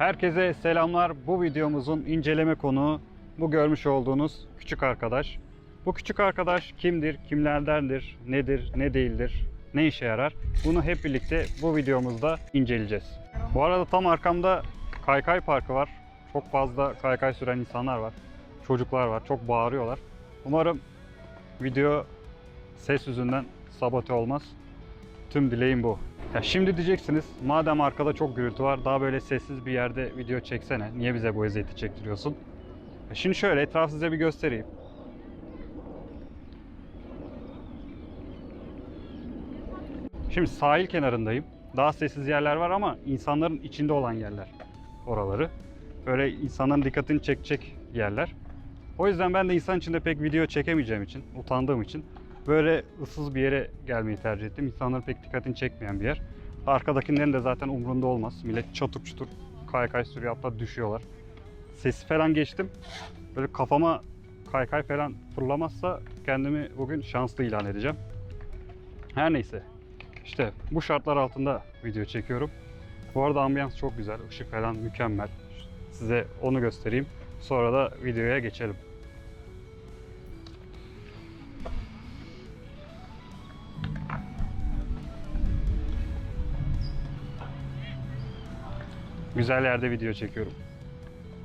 Herkese selamlar. Bu videomuzun inceleme konuğu bu görmüş olduğunuz küçük arkadaş. Bu küçük arkadaş kimdir, kimlerdendir, nedir, ne değildir, ne işe yarar? Bunu hep birlikte bu videomuzda inceleyeceğiz. Bu arada tam arkamda kaykay parkı var. Çok fazla kaykay süren insanlar var. Çocuklar var. Çok bağırıyorlar. Umarım video ses yüzünden sabote olmaz. Tüm dileğim bu. Ya şimdi diyeceksiniz madem arkada çok gürültü var daha böyle sessiz bir yerde video çeksene. Niye bize bu eziyeti çektiriyorsun? Ya şimdi şöyle etrafı size bir göstereyim. Şimdi sahil kenarındayım. Daha sessiz yerler var ama insanların içinde olan yerler oraları. Böyle insanların dikkatini çekecek yerler. O yüzden ben de insan içinde pek video çekemeyeceğim için, utandığım için böyle ıssız bir yere gelmeyi tercih ettim. İnsanların pek dikkatini çekmeyen bir yer. Arkadakilerin de zaten umrunda olmaz. Millet çatır çutur kaykay sürüyor hatta düşüyorlar. Sesi falan geçtim. Böyle kafama kaykay falan fırlamazsa kendimi bugün şanslı ilan edeceğim. Her neyse. İşte bu şartlar altında video çekiyorum. Bu arada ambiyans çok güzel. ışık falan mükemmel. Size onu göstereyim. Sonra da videoya geçelim. Güzel yerde video çekiyorum.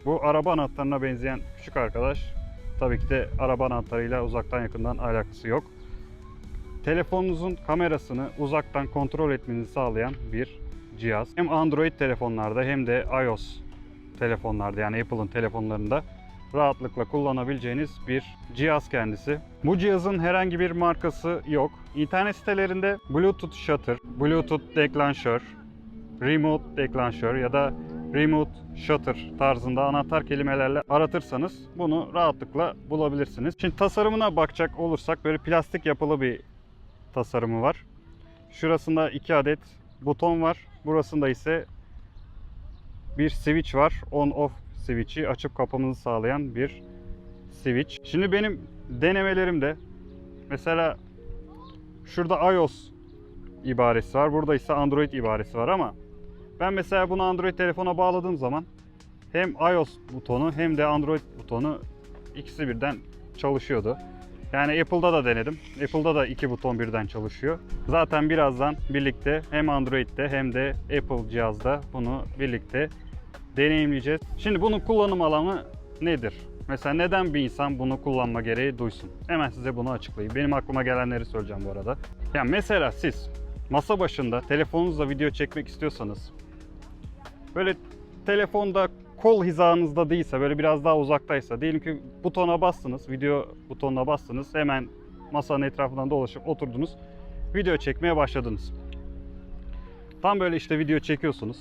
Bu araba anahtarına benzeyen küçük arkadaş tabii ki de araba anahtarıyla uzaktan yakından alakası yok. Telefonunuzun kamerasını uzaktan kontrol etmenizi sağlayan bir cihaz. Hem Android telefonlarda hem de iOS telefonlarda yani Apple'ın telefonlarında rahatlıkla kullanabileceğiniz bir cihaz kendisi. Bu cihazın herhangi bir markası yok. İnternet sitelerinde Bluetooth Shutter, Bluetooth Declencher, Remote Declencher ya da Remote Shutter tarzında anahtar kelimelerle aratırsanız bunu rahatlıkla bulabilirsiniz. Şimdi tasarımına bakacak olursak böyle plastik yapılı bir tasarımı var. Şurasında iki adet buton var. Burasında ise bir switch var. On off switch'i açıp kapamızı sağlayan bir switch. Şimdi benim denemelerimde mesela şurada iOS ibaresi var. Burada ise Android ibaresi var ama ben mesela bunu Android telefona bağladığım zaman hem iOS butonu hem de Android butonu ikisi birden çalışıyordu. Yani Apple'da da denedim. Apple'da da iki buton birden çalışıyor. Zaten birazdan birlikte hem Android'de hem de Apple cihazda bunu birlikte deneyimleyeceğiz. Şimdi bunun kullanım alanı nedir? Mesela neden bir insan bunu kullanma gereği duysun? Hemen size bunu açıklayayım. Benim aklıma gelenleri söyleyeceğim bu arada. Yani mesela siz masa başında telefonunuzla video çekmek istiyorsanız böyle telefonda kol hizanızda değilse böyle biraz daha uzaktaysa diyelim ki butona bastınız video butonuna bastınız hemen masanın etrafından dolaşıp oturdunuz video çekmeye başladınız. Tam böyle işte video çekiyorsunuz.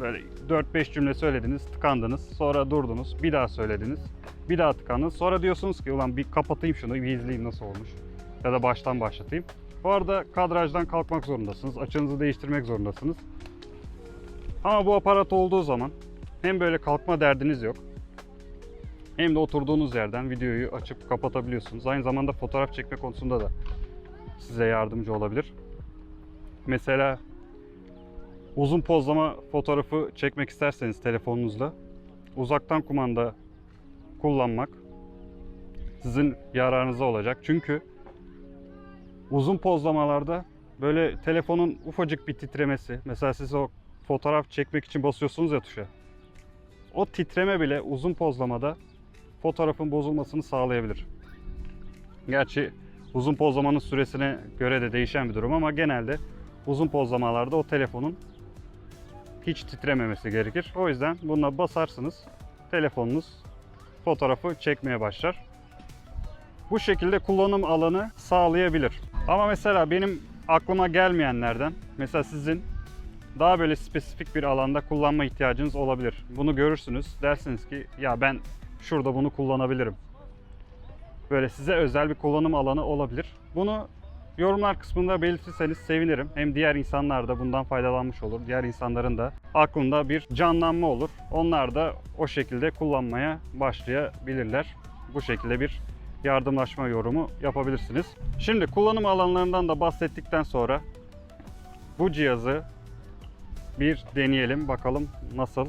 Böyle 4-5 cümle söylediniz, tıkandınız. Sonra durdunuz, bir daha söylediniz. Bir daha tıkandınız. Sonra diyorsunuz ki ulan bir kapatayım şunu, bir izleyeyim nasıl olmuş. Ya da baştan başlatayım. Bu arada kadrajdan kalkmak zorundasınız. Açınızı değiştirmek zorundasınız. Ama bu aparat olduğu zaman hem böyle kalkma derdiniz yok. Hem de oturduğunuz yerden videoyu açıp kapatabiliyorsunuz. Aynı zamanda fotoğraf çekme konusunda da size yardımcı olabilir. Mesela uzun pozlama fotoğrafı çekmek isterseniz telefonunuzla uzaktan kumanda kullanmak sizin yararınıza olacak. Çünkü uzun pozlamalarda böyle telefonun ufacık bir titremesi, mesela siz o fotoğraf çekmek için basıyorsunuz ya tuşa. O titreme bile uzun pozlamada fotoğrafın bozulmasını sağlayabilir. Gerçi uzun pozlamanın süresine göre de değişen bir durum ama genelde uzun pozlamalarda o telefonun hiç titrememesi gerekir. O yüzden buna basarsınız. Telefonunuz fotoğrafı çekmeye başlar. Bu şekilde kullanım alanı sağlayabilir. Ama mesela benim aklıma gelmeyenlerden, mesela sizin daha böyle spesifik bir alanda kullanma ihtiyacınız olabilir. Bunu görürsünüz. Dersiniz ki ya ben şurada bunu kullanabilirim. Böyle size özel bir kullanım alanı olabilir. Bunu yorumlar kısmında belirtirseniz sevinirim. Hem diğer insanlar da bundan faydalanmış olur. Diğer insanların da aklında bir canlanma olur. Onlar da o şekilde kullanmaya başlayabilirler. Bu şekilde bir yardımlaşma yorumu yapabilirsiniz. Şimdi kullanım alanlarından da bahsettikten sonra bu cihazı bir deneyelim bakalım nasıl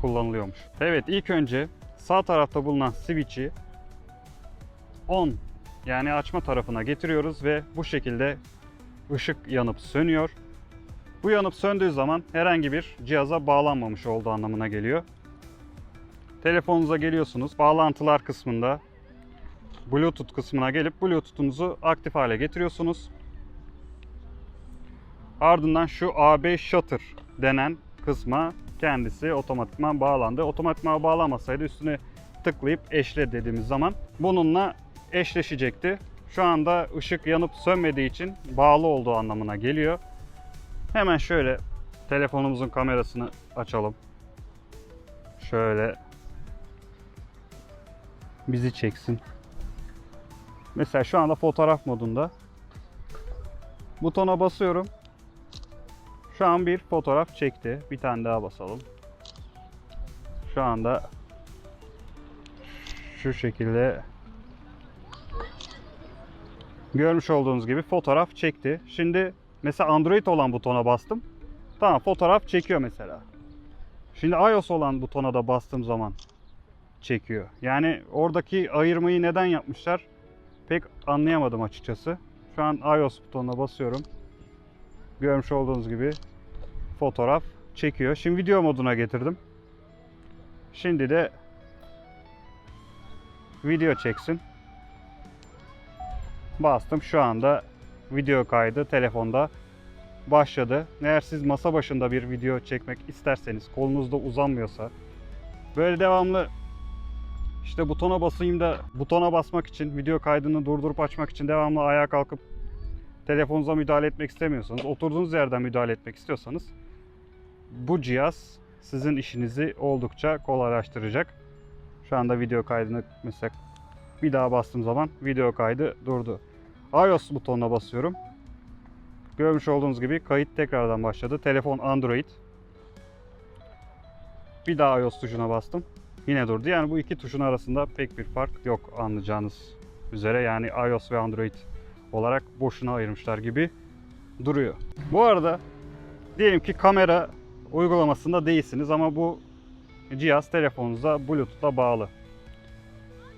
kullanılıyormuş. Evet ilk önce sağ tarafta bulunan switch'i on yani açma tarafına getiriyoruz ve bu şekilde ışık yanıp sönüyor. Bu yanıp söndüğü zaman herhangi bir cihaza bağlanmamış olduğu anlamına geliyor. Telefonunuza geliyorsunuz. Bağlantılar kısmında Bluetooth kısmına gelip Bluetooth'unuzu aktif hale getiriyorsunuz. Ardından şu AB Shutter denen kısma kendisi otomatikman bağlandı. Otomatikman bağlanmasaydı üstüne tıklayıp eşle dediğimiz zaman bununla eşleşecekti. Şu anda ışık yanıp sönmediği için bağlı olduğu anlamına geliyor. Hemen şöyle telefonumuzun kamerasını açalım. Şöyle bizi çeksin. Mesela şu anda fotoğraf modunda. Butona basıyorum. Şu an bir fotoğraf çekti. Bir tane daha basalım. Şu anda şu şekilde görmüş olduğunuz gibi fotoğraf çekti. Şimdi mesela Android olan butona bastım. Tamam fotoğraf çekiyor mesela. Şimdi iOS olan butona da bastığım zaman çekiyor. Yani oradaki ayırmayı neden yapmışlar pek anlayamadım açıkçası. Şu an iOS butonuna basıyorum. Görmüş olduğunuz gibi fotoğraf çekiyor. Şimdi video moduna getirdim. Şimdi de video çeksin. Bastım. Şu anda video kaydı telefonda başladı. Eğer siz masa başında bir video çekmek isterseniz, kolunuzda uzanmıyorsa, böyle devamlı işte butona basayım da butona basmak için, video kaydını durdurup açmak için devamlı ayağa kalkıp telefonunuza müdahale etmek istemiyorsanız, oturduğunuz yerden müdahale etmek istiyorsanız bu cihaz sizin işinizi oldukça kolaylaştıracak. Şu anda video kaydını mesela bir daha bastığım zaman video kaydı durdu. iOS butonuna basıyorum. Görmüş olduğunuz gibi kayıt tekrardan başladı. Telefon Android. Bir daha iOS tuşuna bastım. Yine durdu. Yani bu iki tuşun arasında pek bir fark yok anlayacağınız üzere. Yani iOS ve Android olarak boşuna ayırmışlar gibi duruyor. Bu arada diyelim ki kamera uygulamasında değilsiniz ama bu cihaz telefonunuza Bluetooth'la bağlı.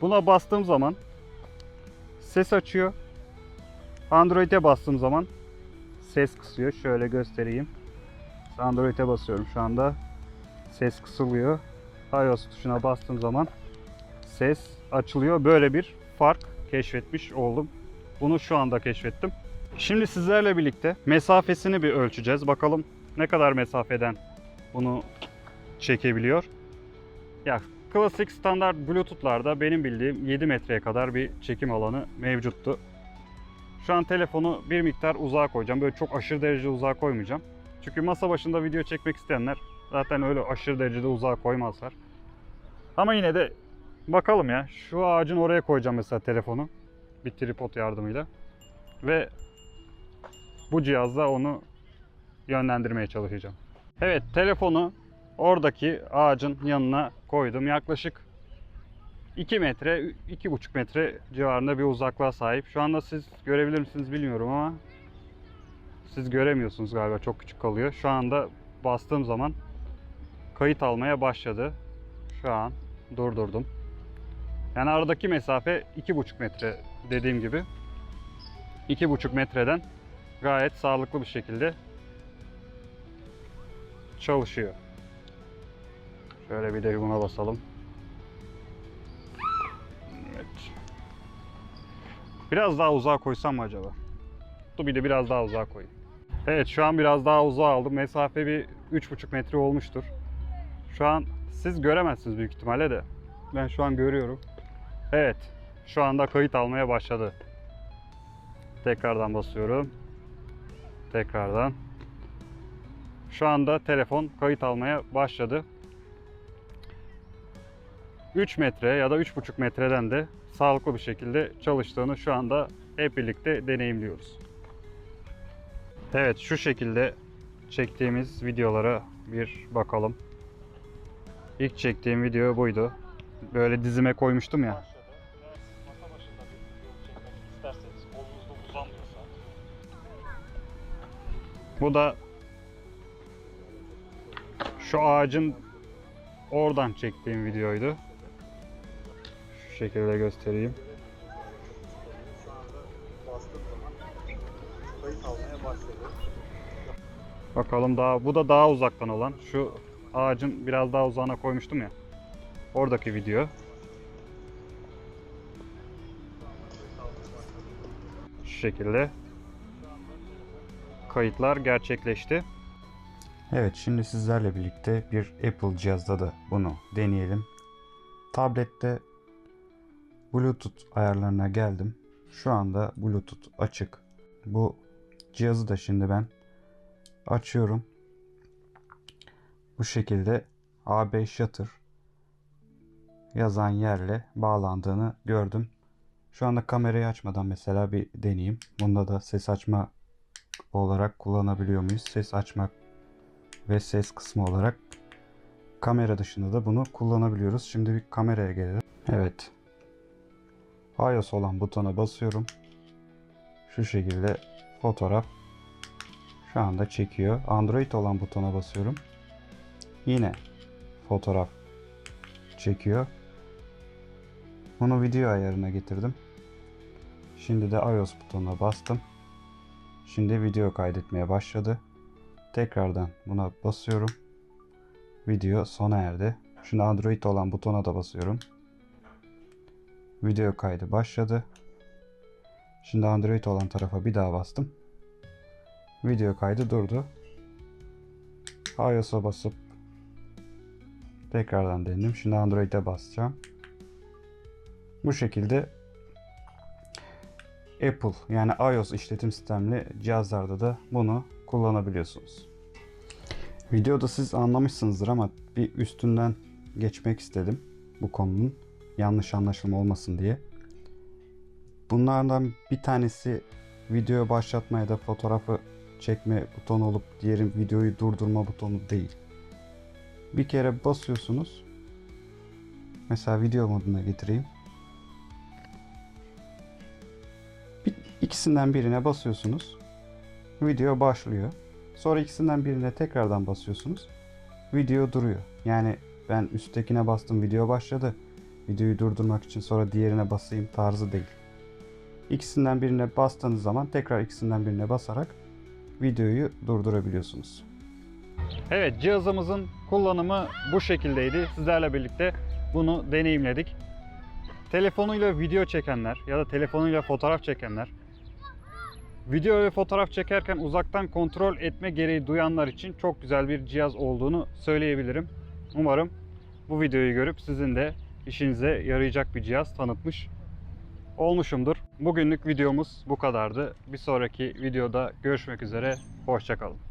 Buna bastığım zaman ses açıyor. Android'e bastığım zaman ses kısıyor. Şöyle göstereyim. Android'e basıyorum şu anda. Ses kısılıyor. iOS tuşuna bastığım zaman ses açılıyor. Böyle bir fark keşfetmiş oldum. Bunu şu anda keşfettim. Şimdi sizlerle birlikte mesafesini bir ölçeceğiz. Bakalım ne kadar mesafeden bunu çekebiliyor. Ya klasik standart Bluetooth'larda benim bildiğim 7 metreye kadar bir çekim alanı mevcuttu. Şu an telefonu bir miktar uzağa koyacağım. Böyle çok aşırı derecede uzağa koymayacağım. Çünkü masa başında video çekmek isteyenler zaten öyle aşırı derecede uzağa koymazlar. Ama yine de bakalım ya. Şu ağacın oraya koyacağım mesela telefonu. Bir tripod yardımıyla. Ve bu cihazla onu yönlendirmeye çalışacağım. Evet telefonu oradaki ağacın yanına koydum. Yaklaşık 2 metre, 2,5 metre civarında bir uzaklığa sahip. Şu anda siz görebilir misiniz bilmiyorum ama siz göremiyorsunuz galiba çok küçük kalıyor. Şu anda bastığım zaman kayıt almaya başladı. Şu an durdurdum. Yani aradaki mesafe 2,5 metre dediğim gibi. 2,5 metreden gayet sağlıklı bir şekilde çalışıyor. Şöyle bir de buna basalım. Evet. Biraz daha uzağa koysam mı acaba? Dur bir de biraz daha uzağa koyayım. Evet şu an biraz daha uzağa aldım. Mesafe bir 3,5 metre olmuştur. Şu an siz göremezsiniz büyük ihtimalle de. Ben şu an görüyorum. Evet. Şu anda kayıt almaya başladı. Tekrardan basıyorum. Tekrardan. Şu anda telefon kayıt almaya başladı. 3 metre ya da 3,5 metreden de sağlıklı bir şekilde çalıştığını şu anda hep birlikte deneyimliyoruz. Evet şu şekilde çektiğimiz videolara bir bakalım. İlk çektiğim video buydu. Böyle dizime koymuştum ya. Bu da şu ağacın oradan çektiğim videoydu. Şu şekilde göstereyim. Bakalım daha bu da daha uzaktan olan. Şu ağacın biraz daha uzağına koymuştum ya. Oradaki video. Şu şekilde kayıtlar gerçekleşti. Evet şimdi sizlerle birlikte bir Apple cihazda da bunu deneyelim. Tablette Bluetooth ayarlarına geldim. Şu anda Bluetooth açık. Bu cihazı da şimdi ben açıyorum. Bu şekilde A5 Shutter yazan yerle bağlandığını gördüm. Şu anda kamerayı açmadan mesela bir deneyeyim. Bunda da ses açma olarak kullanabiliyor muyuz? Ses açmak ve ses kısmı olarak kamera dışında da bunu kullanabiliyoruz. Şimdi bir kameraya gelelim. Evet. iOS olan butona basıyorum. Şu şekilde fotoğraf şu anda çekiyor. Android olan butona basıyorum. Yine fotoğraf çekiyor. Bunu video ayarına getirdim. Şimdi de iOS butonuna bastım. Şimdi video kaydetmeye başladı. Tekrardan buna basıyorum. Video sona erdi. Şimdi Android olan butona da basıyorum. Video kaydı başladı. Şimdi Android olan tarafa bir daha bastım. Video kaydı durdu. iOS'a basıp tekrardan denedim. Şimdi Android'e basacağım. Bu şekilde Apple yani iOS işletim sistemli cihazlarda da bunu kullanabiliyorsunuz. Videoda siz anlamışsınızdır ama bir üstünden geçmek istedim bu konunun yanlış anlaşılma olmasın diye. Bunlardan bir tanesi video başlatma ya da fotoğrafı çekme butonu olup diğeri videoyu durdurma butonu değil. Bir kere basıyorsunuz. Mesela video moduna getireyim. İkisinden birine basıyorsunuz. Video başlıyor. Sonra ikisinden birine tekrardan basıyorsunuz. Video duruyor. Yani ben üsttekine bastım video başladı. Videoyu durdurmak için sonra diğerine basayım tarzı değil. İkisinden birine bastığınız zaman tekrar ikisinden birine basarak videoyu durdurabiliyorsunuz. Evet cihazımızın kullanımı bu şekildeydi. Sizlerle birlikte bunu deneyimledik. Telefonuyla video çekenler ya da telefonuyla fotoğraf çekenler video ve fotoğraf çekerken uzaktan kontrol etme gereği duyanlar için çok güzel bir cihaz olduğunu söyleyebilirim. Umarım bu videoyu görüp sizin de işinize yarayacak bir cihaz tanıtmış olmuşumdur. Bugünlük videomuz bu kadardı. Bir sonraki videoda görüşmek üzere. Hoşçakalın.